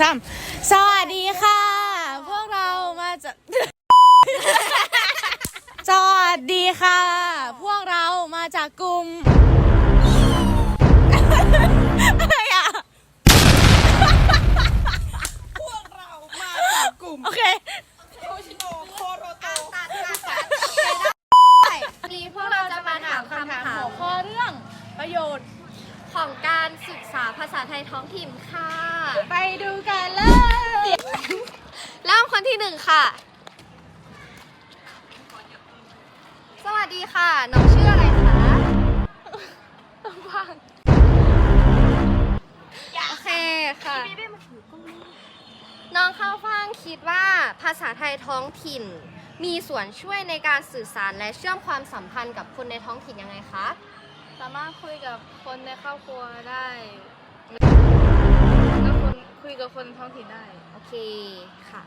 สามสวัสดีค่ะ พวกเรามาจาก สวัสดีค่ะ พวกเรามาจากกลุ่ม การศึกษาภาษาไทยท้องถิ่นค่ะ ไปดูกันเลย เริ่มคนที่หนึ่งค่ะ สวัสดีค่ะน้องชื่ออะไรคะต้องฟังโอเคค่ะ น้องข้าวฟ่างคิดว่าภาษาไทยท้องถิ่น มีส่วนช่วยในการสื่อสารและเชื่อมความสัมพันธ์กับคนในท้องถิ่นยังไงคะ สามารถคุยกับคนในครอบครัวได้แล้วคนคุยกับคนท้องถิ่นได้ โอเคค่ะ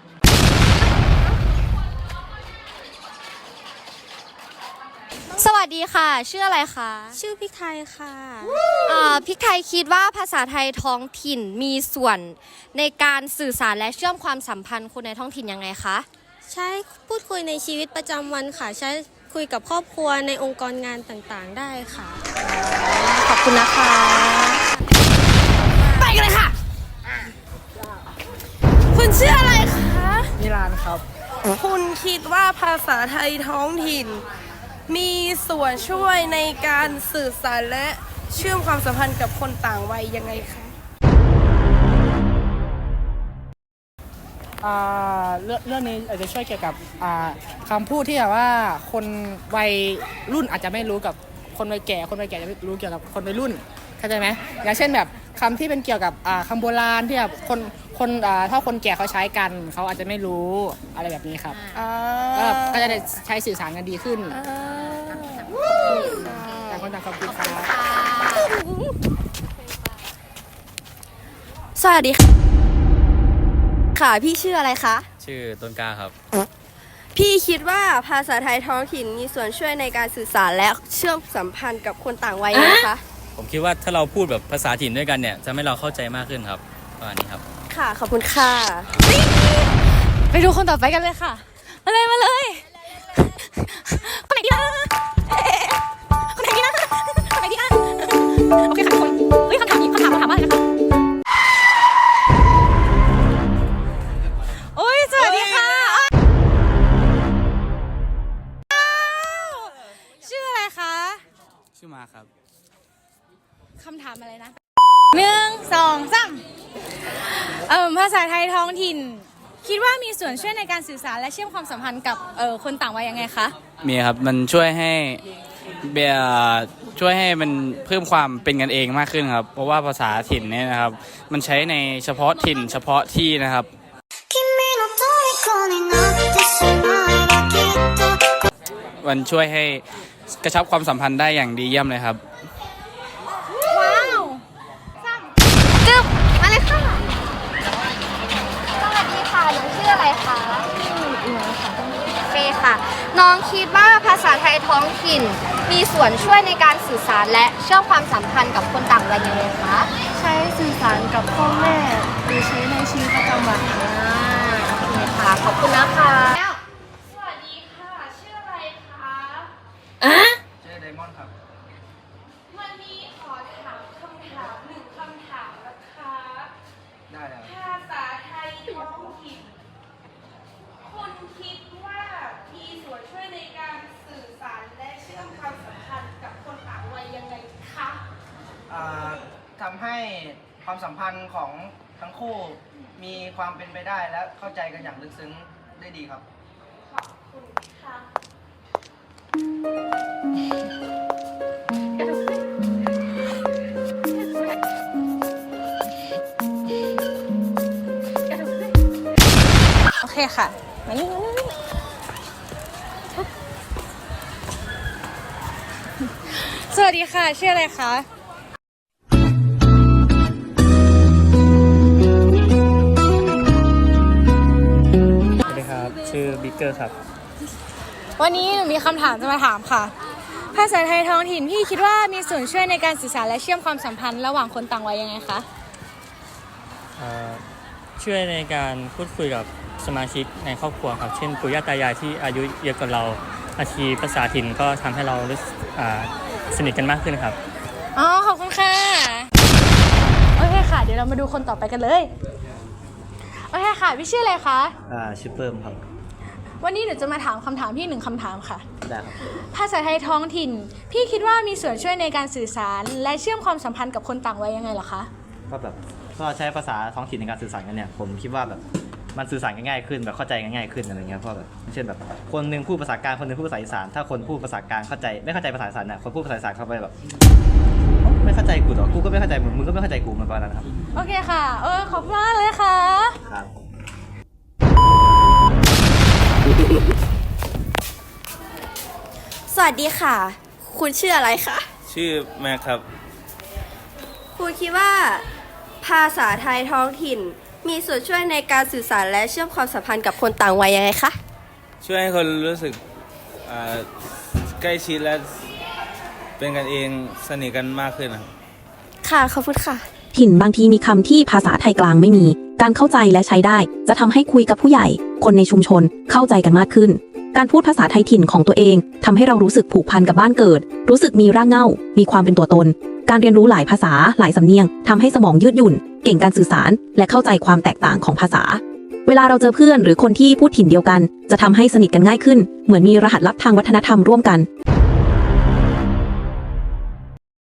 สวัสดีค่ะ ชื่ออะไรคะชื่อพริกไทยค่ะอ่าพี่ไทยคิดว่าภาษาไทยท้องถิ่นมีส่วนในการสื่อสารและเชื่อมความสัมพันธ์คนในท้องถิ่นยังไงคะ ใช้พูดคุยในชีวิตประจำวันค่ะ ใช้ คุยกับครอบครัวในองค์กรงานต่างๆ ได้ค่ะ ขอบคุณนะคะ ไปกันเลยค่ะ คุณชื่ออะไรคะ นิรานครับ คุณคิดว่าภาษาไทยท้องถิ่น มีส่วนช่วยในการสื่อสารและเชื่อมความสัมพันธ์กับคนต่างวัยยังไงคะ อ่าเรื่องเรื่องนี้อาจจะช่วยเกี่ยวกับอ่าคำพูดที่แบบว่าคนวัยรุ่นอาจจะไม่รู้กับคนวัยแก่คนวัยแก่จะไม่รู้เกี่ยวกับคนวัยรุ่นเข้าใจไหมอย่างเช่นแบบคำที่เป็นเกี่ยวกับอ่าคำโบราณที่แบบคนคนอ่าถ้าคนแก่เขาใช้กันเขาอาจจะไม่รู้อะไรแบบนี้ครับอ่าก็ก็จะได้ใช้สื่อสารกันดีขึ้นต่างคนต่างขอบคุณครับ สวัสดีค่ะ ค่ะ พี่ชื่ออะไรคะ ชื่อต้นกล้าครับ พี่คิดว่าภาษาไทยท้องถิ่นมีส่วนช่วยในการสื่อสารและเชื่อมสัมพันธ์กับคนต่างวัยไหมคะ ผมคิดว่าถ้าเราพูดแบบภาษาถิ่นด้วยกันเนี่ยจะทำให้เราเข้าใจมากขึ้นครับประมาณนี้ครับ ค่ะ ขอบคุณค่ะ ไปดูคนต่อไปกันเลยค่ะ มาเลย มาเลยชื่อมาครับ คำถามอะไรนะหนึ่งสองสามเอ่อภาษาไทยท้องถิ่น คิดว่ามีส่วนช่วยในการสื่อสารและเชื่อมความสัมพันธ์กับเอ่อคนต่างวัยยังไงคะ มีครับ มันช่วยให้เบียร์ช่วยให้มันเพิ่มความเป็นกันเองมากขึ้นครับ เพราะว่าภาษาถิ่นเนี่ยนะครับ มันใช้ในเฉพาะถิ่นเฉพาะที่นะครับ 君の虜になってしまえばきっと มันช่วยให้ กระชับความสัมพันธ์ได้อย่างดีเยี่ยมเลยครับ ว้าวจึ๊บมาเลยค่ะ สวัสดีค่ะน้องชื่ออะไรคะโอเคค่ะ น้องคิดว่าภาษาไทยท้องถิ่น มีส่วนช่วยในการสื่อสารและเชื่อมความสัมพันธ์กับคนต่างวัยยังไงคะ ใช้สื่อสารกับพ่อแม่หรือใช้ในชีวิตประจำวันค่ะโอเคค่ะ ขอบคุณนะคะ สวัสดีค่ะ ชื่ออะไรคะ ชื่อได มอนด์ครับ วันนี้ขอถามคำถามหนึ่งคำถามนะคะได้แล้วภาษาไทยท้องถิ่นคุณคิดว่ามีส่วนช่วยในการสื่อสารและเชื่อมความสัมพันธ์กับคนต่างวัยยังไงคะอ่าทำให้ความสัมพันธ์ของทั้งคู่มีความเป็นไปได้และเข้าใจกันอย่างลึกซึ้งได้ดีครับ ขอบคุณค่ะ เคค่ะมานี่มานี่มานี่สวัสดีค่ะ ชื่ออะไรคะสวัสดีครับ ชื่อบิ๊กเกอร์ครับ วันนี้หนูมีคำถามจะมาถามค่ะ ภาษาไทยท้องถิ่นพี่คิดว่ามีส่วนช่วยในการสื่อสารและเชื่อมความสัมพันธ์ระหว่างคนต่างวัยยังไงคะ ช่วยในการพูดคุยกับสมาชิกในครอบครัวครับ เช่นปู่ย่าตายายที่อายุเยอะกว่าเราอาชีพภาษาถิ่นก็ทำให้เรารู้สึกอ่าสนิทกันมากขึ้นครับ อ๋อ ขอบคุณค่ะ โอเคค่ะ เดี๋ยวเรามาดูคนต่อไปกันเลย โอเคค่ะ พี่ชื่ออะไรคะ อ่าชื่อเพิ่มครับวันนี้หนูจะมาถามคำถามพี่หนึ่งคำถามค่ะ ได้ครับภาษาไทยท้องถิ่น พี่คิดว่ามีส่วนช่วยในการสื่อสาร และเชื่อมความสัมพันธ์กับคนต่างวัยยังไงเหรอคะ ก็แบบ ก็ใช้ภาษาท้องถิ่นในการสื่อสารกันเนี่ยผมคิดว่าแบบมันสื่อสารกันง่ายขึ้นแบบเข้าใจกันง่ายขึ้นอะไรเงี้ยเพราะแบบเช่นแบบคนหนึงพูดภาษากลางคนหนึงพูดภาษาอีสานถ้าคนพูดภาษากลางเข้าใจไม่เข้าใจภาษาอีสานน่ะคนพูดภาษาอีสานเข้าไปแบบเอ้าไม่เข้าใจกูหรอกูก็ไม่เข้าใจมึงมึงก็ไม่เข้าใจกูมันประมาณนั้นครับโอเคค่ะ เออขอบคุณมากเลยค่ะ ครับสวัสดีค่ะ คุณชื่ออะไรคะ ชื่อแม็กครับ คุณคิดว่า ภาษาไทยท้องถิ่น มีส่วนช่วยในการสื่อสารและเชื่อมความสัมพันธ์กับคนต่างวัยยังไงคะ ช่วยให้คนรู้สึกอ่าใกล้ชิดและเป็นกันเองสนิทกันมากขึ้นครับ ค่ะ ขอบคุณค่ะ ถิ่นบางทีมีคำที่ภาษาไทยกลางไม่มี การเข้าใจและใช้ได้ จะทำให้คุยกับผู้ใหญ่ คนในชุมชนเข้าใจกันมากขึ้น การพูดภาษาไทยถิ่นของตัวเองทำให้เรารู้สึกผูกพันกับบ้านเกิด รู้สึกมีรากเหง้า มีความเป็นตัวตน การเรียนรู้หลายภาษาหลายสำเนียงทำให้สมองยืดหยุ่น เก่งการสื่อสาร และเข้าใจความแตกต่างของภาษา เวลาเราเจอเพื่อนหรือคนที่พูดถิ่นเดียวกัน จะทำให้สนิทกันง่ายขึ้น เหมือนมีรหัสลับทางวัฒนธรรมร่วมกัน